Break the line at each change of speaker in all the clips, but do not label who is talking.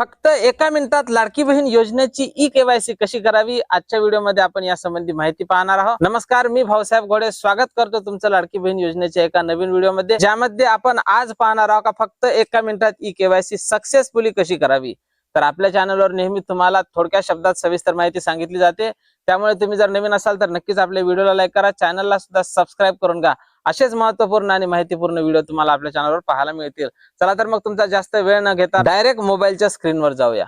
फक्त एका मिनिटात लाडकी बहीण योजनेची ई केवायसी कशी करावी? आजच्या व्हिडिओमध्ये आपण यासंबंधी माहिती पाहणार आहोत. नमस्कार मी भाऊसाहेब घोडे. स्वागत करतो तुमचं लाडकी बहीण योजनेच्या एका नवीन व्हिडिओमध्ये ज्यामध्ये आपण आज पाहणार आहोत का फक्त एका मिनिटात ई केवायसी सक्सेसफुली कशी करावी? तर आपल्या चॅनलवर नेहमी तुम्हाला थोडक्या शब्दात सविस्तर माहिती सांगितली जाते. त्यामुळे तुम्ही जर नवीन असाल तर नक्कीच आपल्या व्हिडिओला लाईक करा. चॅनलला सुद्धा सबस्क्राईब करून घ्या. असेच महत्त्वपूर्ण आणि माहितीपूर्ण व्हिडिओ तुम्हाला आपल्या चॅनलवर पाहायला मिळतील. चला तर मग तुमचा जास्त वेळ न घेता डायरेक्ट मोबाईलच्या स्क्रीनवर जाऊया.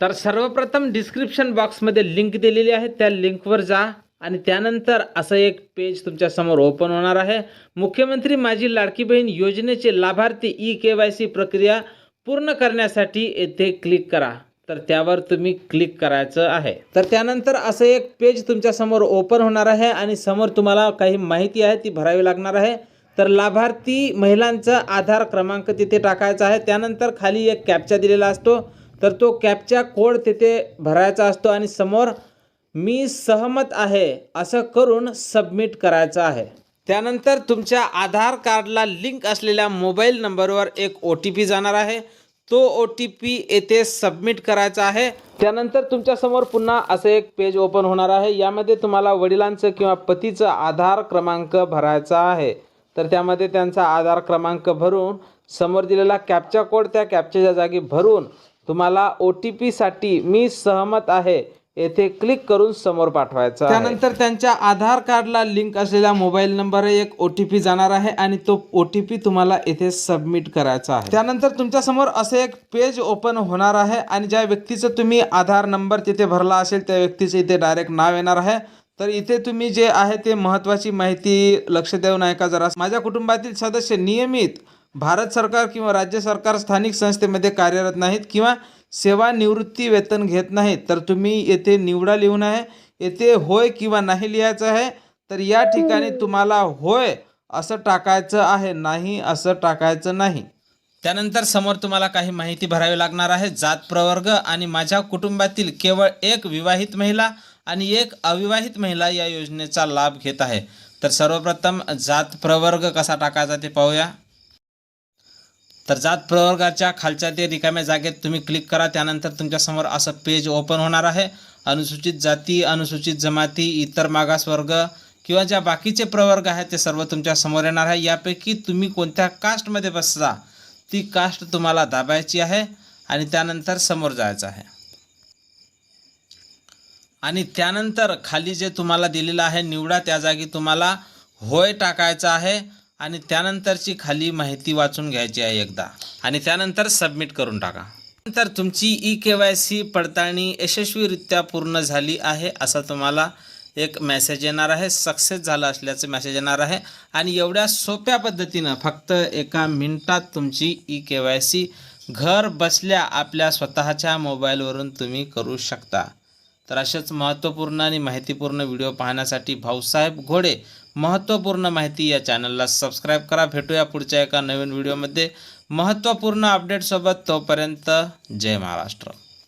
तर सर्वप्रथम डिस्क्रिप्शन बॉक्समध्ये लिंक दिलेली आहे. त्या लिंकवर जा आणि त्यानंतर असं एक पेज तुमच्यासमोर ओपन होणार आहे. मुख्यमंत्री माझी लाडकी बहीण योजनेचे लाभार्थी ई के वाय सी प्रक्रिया पूर्ण करण्यासाठी येथे क्लिक करा. तर त्यावर तुम्ही क्लिक करायचं आहे. तर त्यानंतर असं एक पेज तुमच्यासमोर ओपन होणार आहे आणि समोर तुम्हाला काही माहिती आहे ती भरावी लागणार आहे. तर लाभार्थी महिलांचा आधार क्रमांक तिथे टाकायचा आहे. त्यानंतर खाली एक कॅपचा दिलेला असतो. तर तो कॅपचा कोड तिथे भरायचा असतो आणि समोर मी सहमत आहे असं करून सबमिट करायचं आहे. त्यानंतर तुमच्या आधार कार्डला लिंक असलेल्या मोबाईल नंबरवर एक ओ टी पी जाणार आहे. तो ओ टी पी येथे सबमिट करायचा आहे. त्यानंतर तुमच्यासमोर पुन्हा असं एक पेज ओपन होणार आहे. यामध्ये तुम्हाला वडिलांचं किंवा पतीचं आधार क्रमांक भरायचा आहे. तर त्यामध्ये त्यांचा आधार क्रमांक भरून समोर दिलेला कॅप्चा कोड त्या कॅप्चाच्या जागी भरून तुम्हाला ओ टी पीसाठी मी सहमत आहे. येथे क्लिक करून समोर पाठवायचं त्यानंतर त्यांच्या आधार कार्डला लिंक असलेला मोबाईल नंबर एक ओ टी पी जाणार आहे आणि तो ओ टी पी तुम्हाला येथे सबमिट करायचा आहे. त्यानंतर तुमच्यासमोर असे एक पेज ओपन होणार आहे आणि ज्या व्यक्तीचं तुम्ही आधार नंबर तिथे भरला असेल त्या व्यक्तीचं इथे डायरेक्ट नाव येणार आहे. तर इथे तुम्ही जे आहे ते महत्त्वाची माहिती लक्ष देऊन ऐका जरा. माझ्या कुटुंबातील सदस्य नियमित भारत सरकार किंवा राज्य सरकार स्थानिक संस्थेमध्ये कार्यरत नाहीत किंवा सेवानिवृत्ती वेतन घेत नाहीत तर तुम्ही येथे निवडा लिहून आहे येथे होय किंवा नाही लिहायचं आहे तर या ठिकाणी तुम्हाला होय असं टाकायचं आहे नाही असं टाकायचं नाही. त्यानंतर समोर तुम्हाला काही माहिती भरावी लागणार आहे. जात प्रवर्ग आणि माझ्या कुटुंबातील केवळ एक विवाहित महिला आणि एक अविवाहित महिला या योजनेचा लाभ घेत आहे. तर सर्वप्रथम जात प्रवर्ग कसा टाकायचा ते पाहूया. तर जात प्रवर्गाच्या खालच्या ते रिकाम्या जागेत तुम्ही क्लिक करा. त्यानंतर तुमच्यासमोर असं पेज ओपन होणार आहे. अनुसूचित जाती अनुसूचित जमाती इतर मागासवर्ग किंवा ज्या बाकीचे प्रवर्ग आहेत ते सर्व तुमच्यासमोर येणार आहे. यापैकी तुम्ही कोणत्या कास्टमध्ये बसता? ती कास्ट तुम्हाला दाबायची आहे आणि त्यानंतर समोर जायचं आहे. आणि त्यानंतर खाली जे तुम्हाला दिलेलं आहे निवडा. त्या जागी तुम्हाला होय टाकायचं आहे. आणि त्यानंतरची खाली माहिती वाचून घ्यायची आहे एकदा. आणि त्यानंतर सबमिट करून टाका. नंतर तुमची ई के वाय सी पडताळणी यशस्वीरित्या पूर्ण झाली आहे असा तुम्हाला एक मेसेज येणार आहे. सक्सेस झालं असल्याचं मेसेज येणार आहे. आणि एवढ्या सोप्या पद्धतीनं फक्त एका मिनिटात तुमची ई के वाय सी घर बसल्या आपल्या स्वतःच्या मोबाईलवरून तुम्ही करू शकता. तर अशाच महत्त्वपूर्ण आणि माहितीपूर्ण व्हिडिओ पाहण्यासाठी भाऊसाहेब घोडे महत्त्वपूर्ण माहिती या चॅनलला सबस्क्राईब करा. भेटूया पुढच्या एका नवीन व्हिडिओमध्ये महत्त्वपूर्ण अपडेटसोबत तोपर्यंत जय महाराष्ट्र.